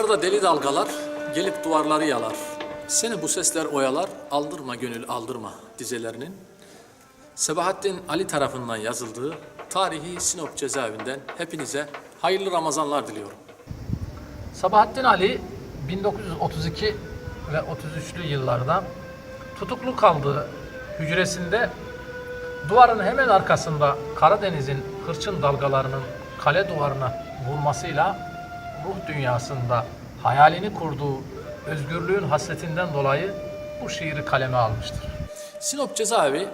Dışarıda deli dalgalar gelip duvarları yalar. Seni bu sesler oyalar, aldırma gönül aldırma dizelerinin Sebahattin Ali tarafından yazıldığı tarihi Sinop cezaevinden hepinize hayırlı Ramazanlar diliyorum. Sabahattin Ali 1932 ve 33'lü yıllarda tutuklu kaldığı hücresinde duvarın hemen arkasında Karadeniz'in hırçın dalgalarının kale duvarına vurmasıyla ruh dünyasında hayalini kurduğu özgürlüğün hasretinden dolayı bu şiiri kaleme almıştır. Sinop cezaevi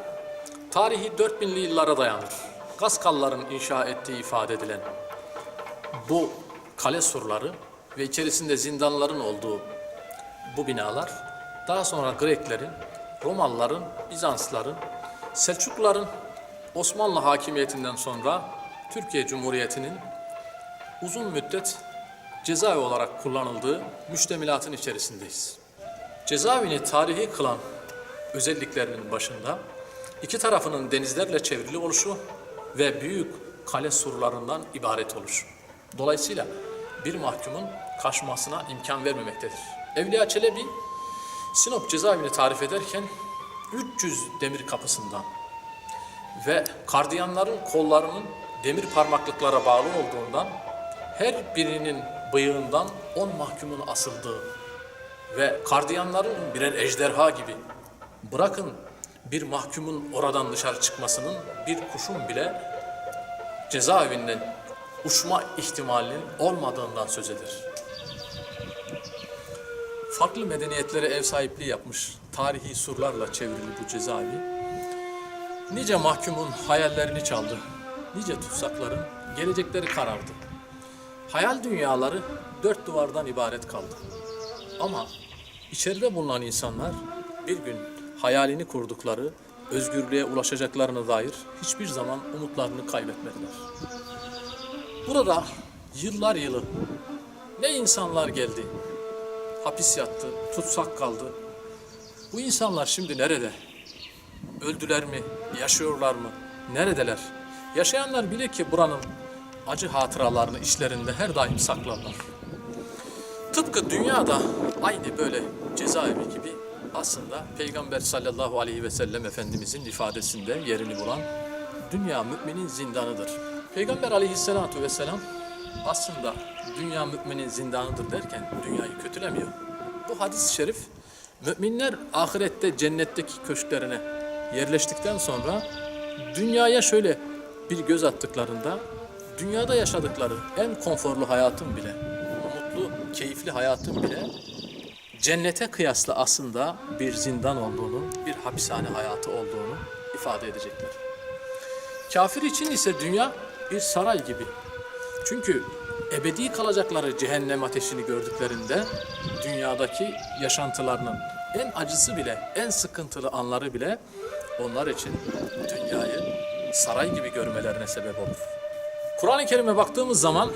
tarihi 4000'li yıllara dayanır. Gaskalların inşa ettiği ifade edilen bu kale surları ve içerisinde zindanların olduğu bu binalar daha sonra Greklerin, Romalıların, Bizansların, Selçukluların Osmanlı hakimiyetinden sonra Türkiye Cumhuriyeti'nin uzun müddet cezaevi olarak kullanıldığı müştemilatın içerisindeyiz. Cezaevini tarihi kılan özelliklerinin başında iki tarafının denizlerle çevrili oluşu ve büyük kale surlarından ibaret oluşu. Dolayısıyla bir mahkumun kaçmasına imkan vermemektedir. Evliya Çelebi Sinop cezaevini tarif ederken 300 demir kapısından ve kardiyanların kollarının demir parmaklıklara bağlı olduğundan her birinin bıyığından 10 mahkumun asıldığı ve kardiyanların birer ejderha gibi bırakın bir mahkumun oradan dışarı çıkmasının bir kuşun bile cezaevinden uçma ihtimalinin olmadığından söz eder. Farklı medeniyetlere ev sahipliği yapmış tarihi surlarla çevrili bu cezaevi nice mahkumun hayallerini çaldı. Nice tutsakların gelecekleri karardı. Hayal dünyaları dört duvardan ibaret kaldı. Ama içeride bulunan insanlar bir gün hayalini kurdukları özgürlüğe ulaşacaklarına dair hiçbir zaman umutlarını kaybetmediler. Burada yıllar yılı ne insanlar geldi, hapis yattı, tutsak kaldı. Bu insanlar şimdi nerede? Öldüler mi? Yaşıyorlar mı? Neredeler? Yaşayanlar bile ki buranın acı hatıralarını işlerinde her daim saklarlar. Tıpkı dünyada aynı böyle cezaevi gibi aslında Peygamber sallallahu aleyhi ve sellem Efendimizin ifadesinde yerini bulan dünya müminin zindanıdır. Peygamber aleyhissalatu vesselam aslında dünya müminin zindanıdır derken dünyayı kötülemiyor. Bu hadis-i şerif müminler ahirette cennetteki köşklerine yerleştikten sonra dünyaya şöyle bir göz attıklarında dünyada yaşadıkları en konforlu hayatın bile, mutlu, keyifli hayatın bile cennete kıyasla aslında bir zindan olduğunu, bir hapishane hayatı olduğunu ifade edecekler. Kafir için ise dünya bir saray gibi. Çünkü ebedi kalacakları cehennem ateşini gördüklerinde dünyadaki yaşantılarının en acısı bile, en sıkıntılı anları bile onlar için dünyayı saray gibi görmelerine sebep olur. Kur'an-ı Kerim'e baktığımız zaman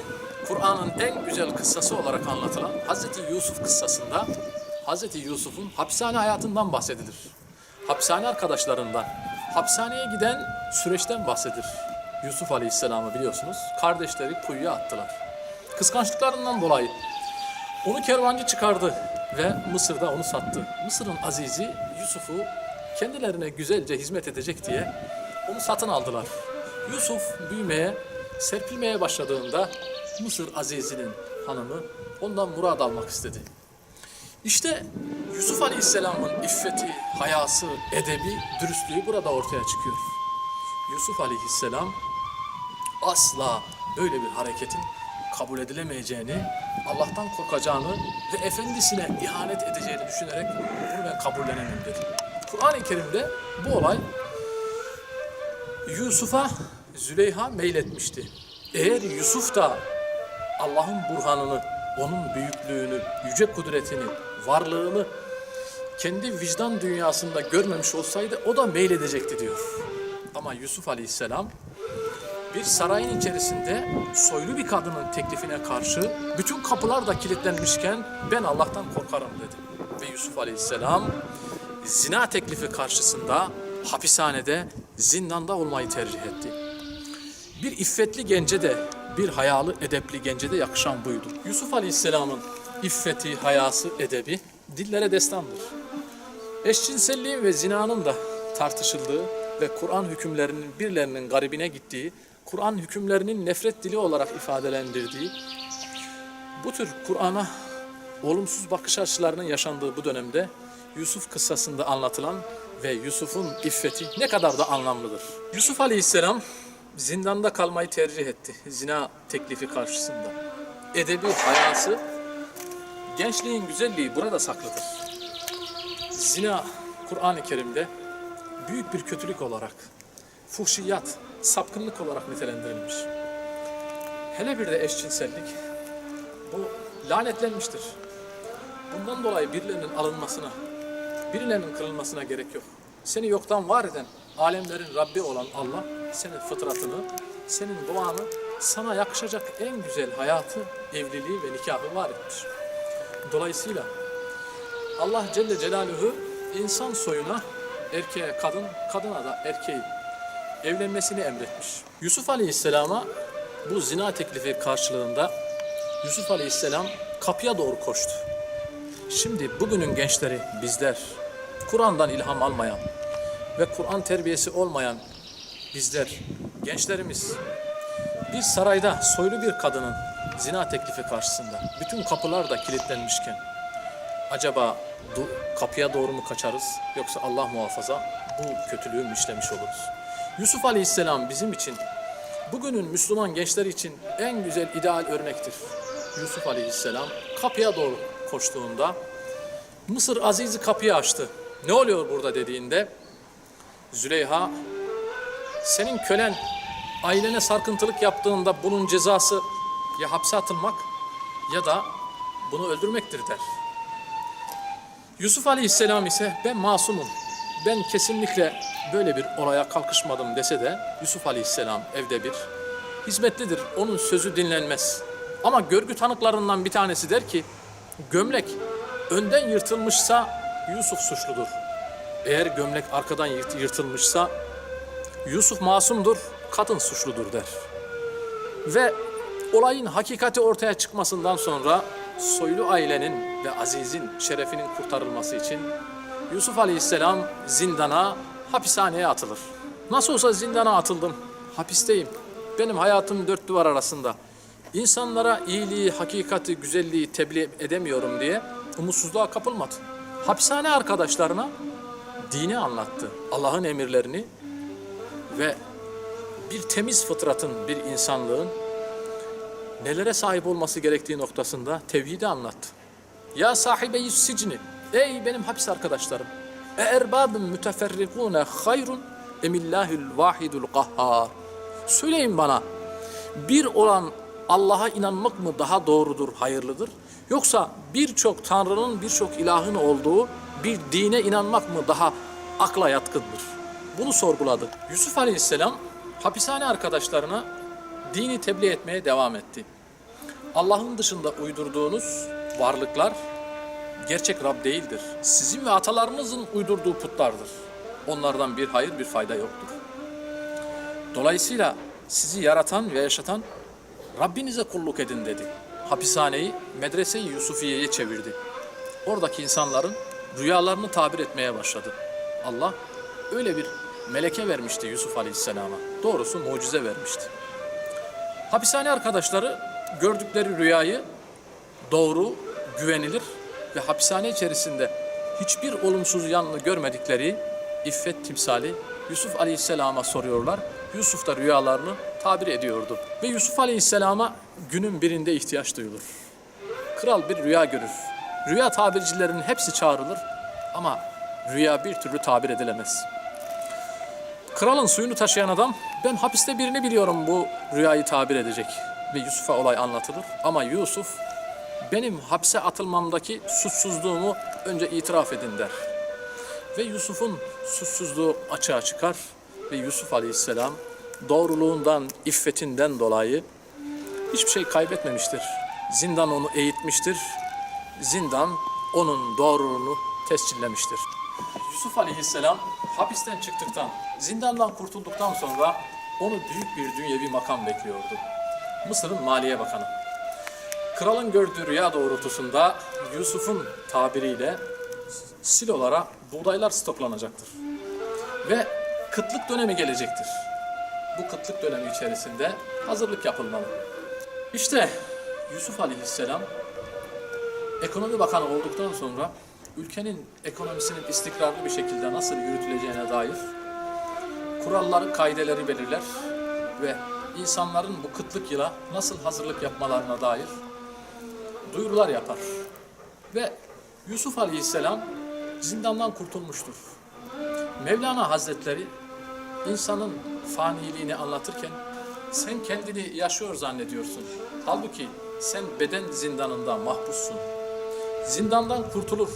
Kur'an'ın en güzel kıssası olarak anlatılan Hazreti Yusuf kıssasında Hazreti Yusuf'un hapishane hayatından bahsedilir. Hapishane arkadaşlarından, hapishaneye giden süreçten bahsedilir. Yusuf Aleyhisselam'ı biliyorsunuz kardeşleri kuyuya attılar. Kıskançlıklarından dolayı onu kervancı çıkardı ve Mısır'da onu sattı. Mısır'ın azizi Yusuf'u kendilerine güzelce hizmet edecek diye onu satın aldılar. Yusuf büyümeye, serpilmeye başladığında Mısır azizinin hanımı ondan murad almak istedi. İşte Yusuf Aleyhisselam'ın iffeti, hayası, edebi, dürüstlüğü burada ortaya çıkıyor. Yusuf Aleyhisselam asla böyle bir hareketin kabul edilemeyeceğini, Allah'tan korkacağını ve efendisine ihanet edeceğini düşünerek bunu ben kabullenemem dedi. Kur'an-ı Kerim'de bu olay Yusuf'a Züleyha meyletmişti. Eğer Yusuf da Allah'ın burhanını, onun büyüklüğünü, yüce kudretini, varlığını kendi vicdan dünyasında görmemiş olsaydı o da meyledecekti diyor. Ama Yusuf Aleyhisselam bir sarayın içerisinde soylu bir kadının teklifine karşı bütün kapılar da kilitlenmişken ben Allah'tan korkarım dedi. Ve Yusuf Aleyhisselam zina teklifi karşısında hapishanede, zindanda olmayı tercih etti. Bir iffetli gence de, bir hayalı, edepli gence de yakışan buydu. Yusuf Aleyhisselam'ın iffeti, hayası, edebi dillere destandır. Eşcinselliğin ve zinanın da tartışıldığı ve Kur'an hükümlerinin birilerinin garibine gittiği, Kur'an hükümlerinin nefret dili olarak ifadelendirdiği, bu tür Kur'an'a olumsuz bakış açılarının yaşandığı bu dönemde Yusuf kıssasında anlatılan ve Yusuf'un iffeti ne kadar da anlamlıdır. Yusuf Aleyhisselam zindanda kalmayı tercih etti zina teklifi karşısında. Edebi hayası, gençliğin güzelliği burada saklıdır. Zina Kur'an-ı Kerim'de büyük bir kötülük olarak, fuhşiyat, sapkınlık olarak nitelendirilmiş. Hele bir de eşcinsellik, bu lanetlenmiştir. Bundan dolayı birilerinin alınmasına, birilerinin kırılmasına gerek yok. Seni yoktan var eden, alemlerin Rabbi olan Allah, senin fıtratını, senin doğanı, sana yakışacak en güzel hayatı, evliliği ve nikahı var etmiş. Dolayısıyla Allah Celle Celaluhu insan soyuna erkeğe kadın, kadına da erkeği evlenmesini emretmiş. Yusuf Aleyhisselam'a bu zina teklifi karşılığında Yusuf Aleyhisselam kapıya doğru koştu. Şimdi bugünün gençleri bizler, Kur'an'dan ilham almayan ve Kur'an terbiyesi olmayan bizler, gençlerimiz bir sarayda soylu bir kadının zina teklifi karşısında bütün kapılar da kilitlenmişken acaba kapıya doğru mu kaçarız yoksa Allah muhafaza bu kötülüğü mü işlemiş oluruz? Yusuf Aleyhisselam bizim için bugünün Müslüman gençler için en güzel ideal örnektir. Yusuf Aleyhisselam kapıya doğru koştuğunda Mısır Aziz'i kapıyı açtı. Ne oluyor burada dediğinde Züleyha senin kölen ailene sarkıntılık yaptığında bunun cezası ya hapse atılmak ya da bunu öldürmektir der. Yusuf Aleyhisselam ise ben masumum. Ben kesinlikle böyle bir olaya kalkışmadım dese de Yusuf Aleyhisselam evde bir hizmetlidir. Onun sözü dinlenmez. Ama görgü tanıklarından bir tanesi der ki gömlek önden yırtılmışsa Yusuf suçludur. Eğer gömlek arkadan yırt- yırtılmışsa Yusuf masumdur, kadın suçludur der. Ve olayın hakikati ortaya çıkmasından sonra soylu ailenin ve Aziz'in şerefinin kurtarılması için Yusuf Aleyhisselam zindana, hapishaneye atılır. Nasıl olsa zindana atıldım, hapisteyim. Benim hayatım dört duvar arasında. İnsanlara iyiliği, hakikati, güzelliği tebliğ edemiyorum diye umutsuzluğa kapılmadı. Hapishane arkadaşlarına dini anlattı. Allah'ın emirlerini ve bir temiz fıtratın, bir insanlığın nelere sahip olması gerektiği noktasında tevhidi anlattı. Ya sahibeyi sicni, ey benim hapis arkadaşlarım. E erbabun müteferrikune hayrun emillahül vahidul kahhar. Söyleyin bana, bir olan Allah'a inanmak mı daha doğrudur, hayırlıdır? Yoksa birçok tanrının, birçok ilahın olduğu bir dine inanmak mı daha akla yatkındır? Bunu sorguladı. Yusuf Aleyhisselam hapishane arkadaşlarına dini tebliğ etmeye devam etti. Allah'ın dışında uydurduğunuz varlıklar gerçek Rab değildir. Sizin ve atalarınızın uydurduğu putlardır. Onlardan bir hayır bir fayda yoktur. Dolayısıyla sizi yaratan ve yaşatan Rabbinize kulluk edin dedi. Hapishaneyi medrese-i Yusufiye'ye çevirdi. Oradaki insanların rüyalarını tabir etmeye başladı. Allah öyle bir meleke vermişti Yusuf Aleyhisselam'a. Doğrusu mucize vermişti. Hapishane arkadaşları gördükleri rüyayı doğru, güvenilir ve hapishane içerisinde hiçbir olumsuz yanını görmedikleri iffet timsali Yusuf Aleyhisselam'a soruyorlar. Yusuf da rüyalarını tabir ediyordu. Ve Yusuf Aleyhisselam'a günün birinde ihtiyaç duyulur. Kral bir rüya görür. Rüya tabircilerinin hepsi çağrılır ama rüya bir türlü tabir edilemez. Kralın suyunu taşıyan adam ben hapiste birini biliyorum bu rüyayı tabir edecek ve Yusuf'a olay anlatılır. Ama Yusuf benim hapse atılmamdaki suçsuzluğumu önce itiraf edin der. Ve Yusuf'un suçsuzluğu açığa çıkar ve Yusuf Aleyhisselam doğruluğundan, iffetinden dolayı hiçbir şey kaybetmemiştir. Zindan onu eğitmiştir. Zindan onun doğruluğunu tescillemiştir. Yusuf Aleyhisselam hapisten çıktıktan, zindandan kurtulduktan sonra onu büyük bir dünyevi makam bekliyordu. Mısır'ın Maliye Bakanı. Kralın gördüğü rüya doğrultusunda Yusuf'un tabiriyle silolara buğdaylar stoklanacaktır. Ve kıtlık dönemi gelecektir. Bu kıtlık dönemi içerisinde hazırlık yapılmalı. İşte Yusuf Aleyhisselam ekonomi bakanı olduktan sonra ülkenin ekonomisinin istikrarlı bir şekilde nasıl yürütüleceğine dair kuralları, kaideleri belirler ve insanların bu kıtlık yıla nasıl hazırlık yapmalarına dair duyurular yapar. Ve Yusuf Aleyhisselam zindandan kurtulmuştur. Mevlana Hazretleri insanın faniliğini anlatırken sen kendini yaşıyor zannediyorsun. Halbuki sen beden zindanında mahpussun. Zindandan kurtulur.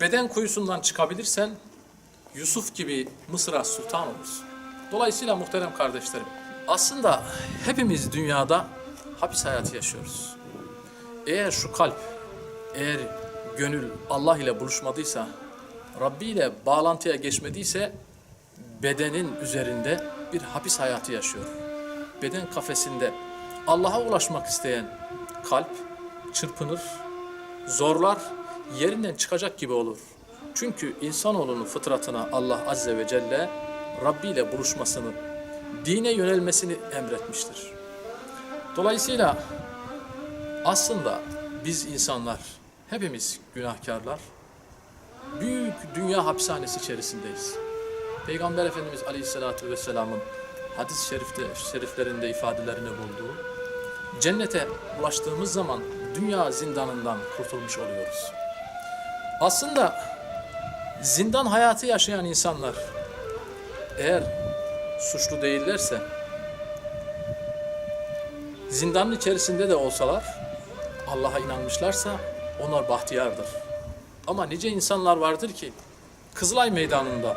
Beden kuyusundan çıkabilirsen Yusuf gibi Mısır'a sultan olursun. Dolayısıyla muhterem kardeşlerim, aslında hepimiz dünyada hapis hayatı yaşıyoruz. Eğer şu kalp, eğer gönül Allah ile buluşmadıysa, Rabbi ile bağlantıya geçmediyse, bedenin üzerinde bir hapis hayatı yaşıyor. Beden kafesinde Allah'a ulaşmak isteyen kalp çırpınır, zorlar, yerinden çıkacak gibi olur. Çünkü insanoğlunun fıtratına Allah Azze ve Celle Rabbi ile buluşmasını, dine yönelmesini emretmiştir. Dolayısıyla aslında biz insanlar, hepimiz günahkarlar, büyük dünya hapishanesi içerisindeyiz. Peygamber Efendimiz Aleyhisselatü Vesselam'ın hadis-i şerifte, şeriflerinde ifadelerini bulduğu, cennete ulaştığımız zaman dünya zindanından kurtulmuş oluyoruz. Aslında zindan hayatı yaşayan insanlar eğer suçlu değillerse zindanın içerisinde de olsalar Allah'a inanmışlarsa onlar bahtiyardır. Ama nice insanlar vardır ki Kızılay Meydanı'nda,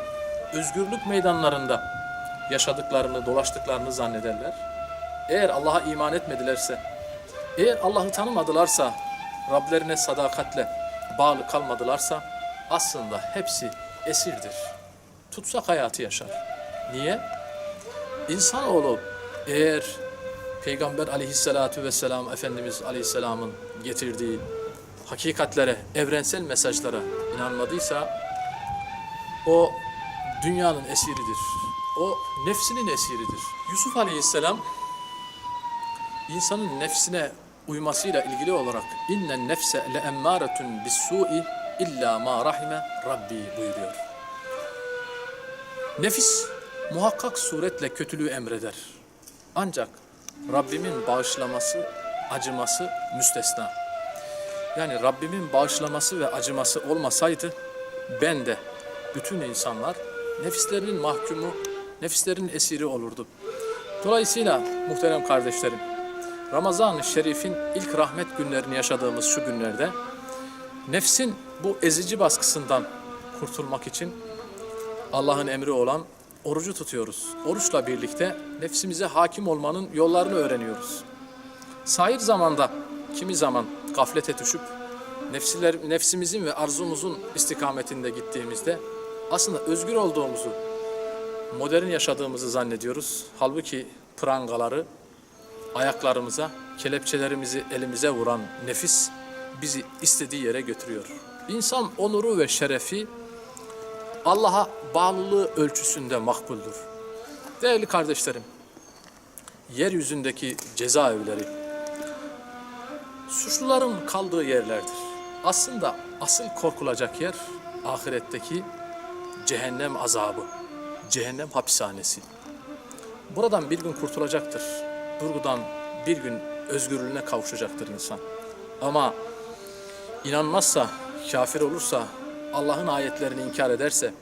özgürlük meydanlarında yaşadıklarını, dolaştıklarını zannederler. Eğer Allah'a iman etmedilerse, eğer Allah'ı tanımadılarsa, Rablerine sadakatle bağlı kalmadılarsa aslında hepsi esirdir. Tutsak hayatı yaşar. Niye? İnsanoğlu eğer Peygamber aleyhissalatu vesselam Efendimiz aleyhisselamın getirdiği hakikatlere, evrensel mesajlara inanmadıysa o dünyanın esiridir. O nefsinin esiridir. Yusuf aleyhisselam insanın nefsine uymasıyla ilgili olarak innen nefse le emmâretun bis-su'i illa ma rahime rabbi buyuruyor. Nefis muhakkak suretle kötülüğü emreder. Ancak Rabbimin bağışlaması, acıması müstesna. Yani Rabbimin bağışlaması ve acıması olmasaydı ben de bütün insanlar nefislerinin mahkumu, nefislerin esiri olurdu. Dolayısıyla muhterem kardeşlerim, Ramazan-ı Şerif'in ilk rahmet günlerini yaşadığımız şu günlerde nefsin bu ezici baskısından kurtulmak için Allah'ın emri olan orucu tutuyoruz. Oruçla birlikte nefsimize hakim olmanın yollarını öğreniyoruz. Sahir zamanda kimi zaman gaflete düşüp nefsiler, nefsimizin ve arzumuzun istikametinde gittiğimizde aslında özgür olduğumuzu, modern yaşadığımızı zannediyoruz. Halbuki prangaları ayaklarımıza, kelepçelerimizi elimize vuran nefis bizi istediği yere götürüyor. İnsan onuru ve şerefi Allah'a bağlılığı ölçüsünde makbuldür. Değerli kardeşlerim, yeryüzündeki cezaevleri suçluların kaldığı yerlerdir. Aslında asıl korkulacak yer ahiretteki cehennem azabı, cehennem hapishanesi. Buradan bir gün kurtulacaktır. Durgudan bir gün özgürlüğüne kavuşacaktır insan. Ama inanmazsa, kafir olursa, Allah'ın ayetlerini inkar ederse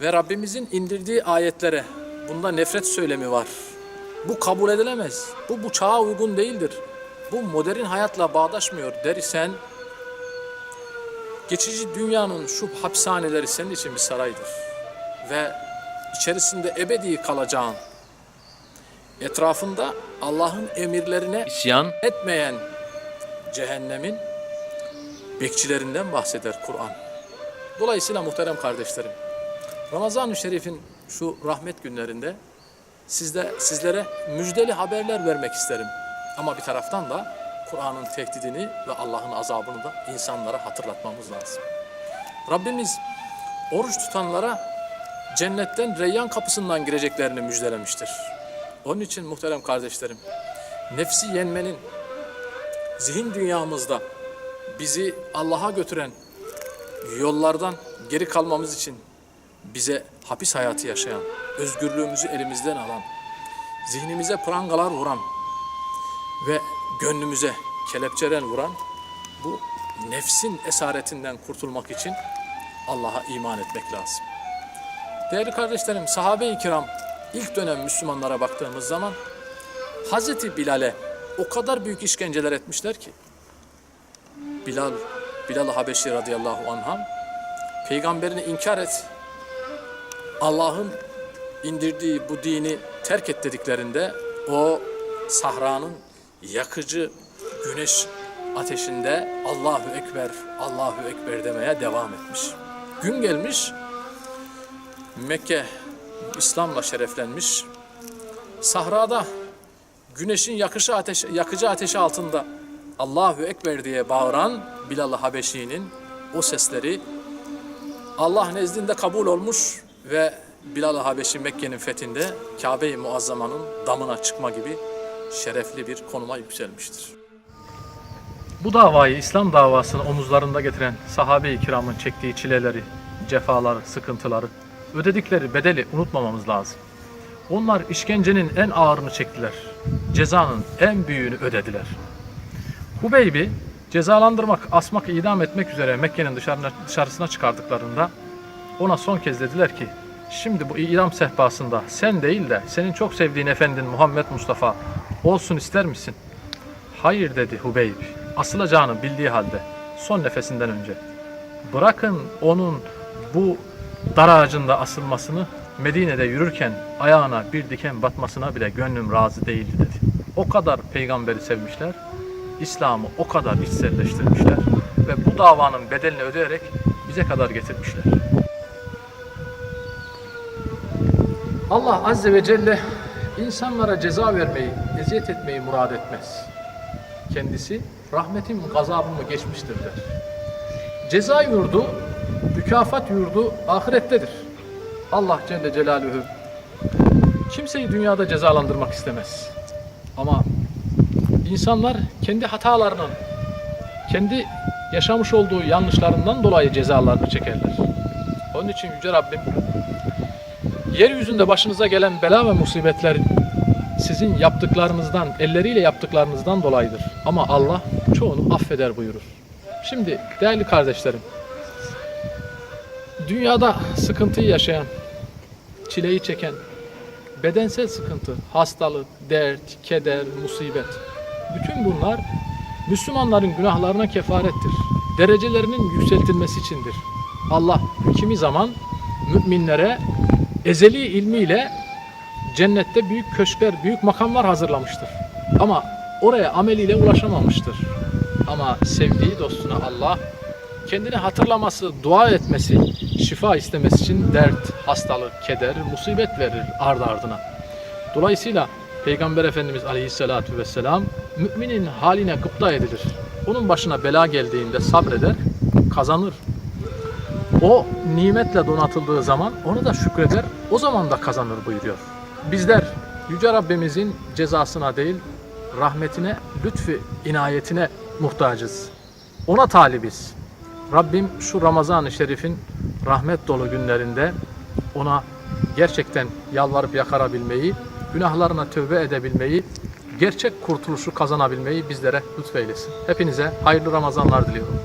ve Rabbimizin indirdiği ayetlere bunda nefret söylemi var. Bu kabul edilemez. Bu bu çağa uygun değildir. Bu modern hayatla bağdaşmıyor der isen geçici dünyanın şu hapishaneleri senin için bir saraydır. Ve içerisinde ebedi kalacağın etrafında Allah'ın emirlerine İsyan etmeyen cehennemin bekçilerinden bahseder Kur'an. Dolayısıyla muhterem kardeşlerim, Ramazan-ı Şerif'in şu rahmet günlerinde sizde sizlere müjdeli haberler vermek isterim. Ama bir taraftan da Kur'an'ın tehdidini ve Allah'ın azabını da insanlara hatırlatmamız lazım. Rabbimiz oruç tutanlara cennetten reyyan kapısından gireceklerini müjdelemiştir. Onun için muhterem kardeşlerim, nefsi yenmenin zihin dünyamızda bizi Allah'a götüren yollardan geri kalmamız için bize hapis hayatı yaşayan, özgürlüğümüzü elimizden alan, zihnimize prangalar vuran ve gönlümüze kelepçeler vuran bu nefsin esaretinden kurtulmak için Allah'a iman etmek lazım. Değerli kardeşlerim, sahabe-i kiram ilk dönem Müslümanlara baktığımız zaman Hazreti Bilal'e o kadar büyük işkenceler etmişler ki Bilal, Bilal-i Habeşi radıyallahu anh'a peygamberini inkar et, Allah'ın indirdiği bu dini terk et dediklerinde o sahranın yakıcı güneş ateşinde Allahu Ekber, Allahu Ekber demeye devam etmiş. Gün gelmiş, Mekke İslam'la şereflenmiş. Sahrada güneşin yakışı ateş, yakıcı ateşi altında Allahu Ekber diye bağıran Bilal-i Habeşi'nin o sesleri Allah nezdinde kabul olmuş ve Bilal-i Habeşi Mekke'nin fethinde Kabe-i Muazzama'nın damına çıkma gibi şerefli bir konuma yükselmiştir. Bu davayı, İslam davasını omuzlarında getiren sahabe-i kiramın çektiği çileleri, cefaları, sıkıntıları, ödedikleri bedeli unutmamamız lazım. Onlar işkencenin en ağırını çektiler. Cezanın en büyüğünü ödediler. Hubeybi cezalandırmak, asmak, idam etmek üzere Mekke'nin dışarısına çıkardıklarında ona son kez dediler ki şimdi bu idam sehpasında sen değil de senin çok sevdiğin efendin Muhammed Mustafa olsun ister misin? Hayır dedi Hubeyb asılacağını bildiği halde son nefesinden önce. Bırakın onun bu dar ağacında asılmasını Medine'de yürürken ayağına bir diken batmasına bile gönlüm razı değildi dedi. O kadar peygamberi sevmişler, İslam'ı o kadar içselleştirmişler ve bu davanın bedelini ödeyerek bize kadar getirmişler. Allah Azze ve Celle insanlara ceza vermeyi, eziyet etmeyi murad etmez. Kendisi rahmetim gazabımı geçmiştir der. Ceza yurdu, mükafat yurdu ahirettedir. Allah Celle Celaluhu kimseyi dünyada cezalandırmak istemez. Ama insanlar kendi hatalarının, kendi yaşamış olduğu yanlışlarından dolayı cezalarını çekerler. Onun için Yüce Rabbim yeryüzünde başınıza gelen bela ve musibetlerin sizin yaptıklarınızdan, elleriyle yaptıklarınızdan dolayıdır. Ama Allah çoğunu affeder buyurur. Şimdi değerli kardeşlerim, dünyada sıkıntıyı yaşayan, çileyi çeken, bedensel sıkıntı, hastalık, dert, keder, musibet, bütün bunlar Müslümanların günahlarına kefarettir. Derecelerinin yükseltilmesi içindir. Allah kimi zaman müminlere ezeli ilmiyle cennette büyük köşkler, büyük makamlar hazırlamıştır. Ama oraya ameliyle ulaşamamıştır. Ama sevdiği dostuna Allah kendini hatırlaması, dua etmesi, şifa istemesi için dert, hastalık, keder, musibet verir ardı ardına. Dolayısıyla Peygamber Efendimiz Aleyhisselatü Vesselam müminin haline gıpta edilir. Onun başına bela geldiğinde sabreder, kazanır. O nimetle donatıldığı zaman onu da şükreder, o zaman da kazanır buyuruyor. Bizler Yüce Rabbimizin cezasına değil, rahmetine, lütfi, inayetine muhtacız. Ona talibiz. Rabbim şu Ramazan-ı Şerif'in rahmet dolu günlerinde ona gerçekten yalvarıp yakarabilmeyi, günahlarına tövbe edebilmeyi, gerçek kurtuluşu kazanabilmeyi bizlere lütfeylesin. Hepinize hayırlı Ramazanlar diliyorum.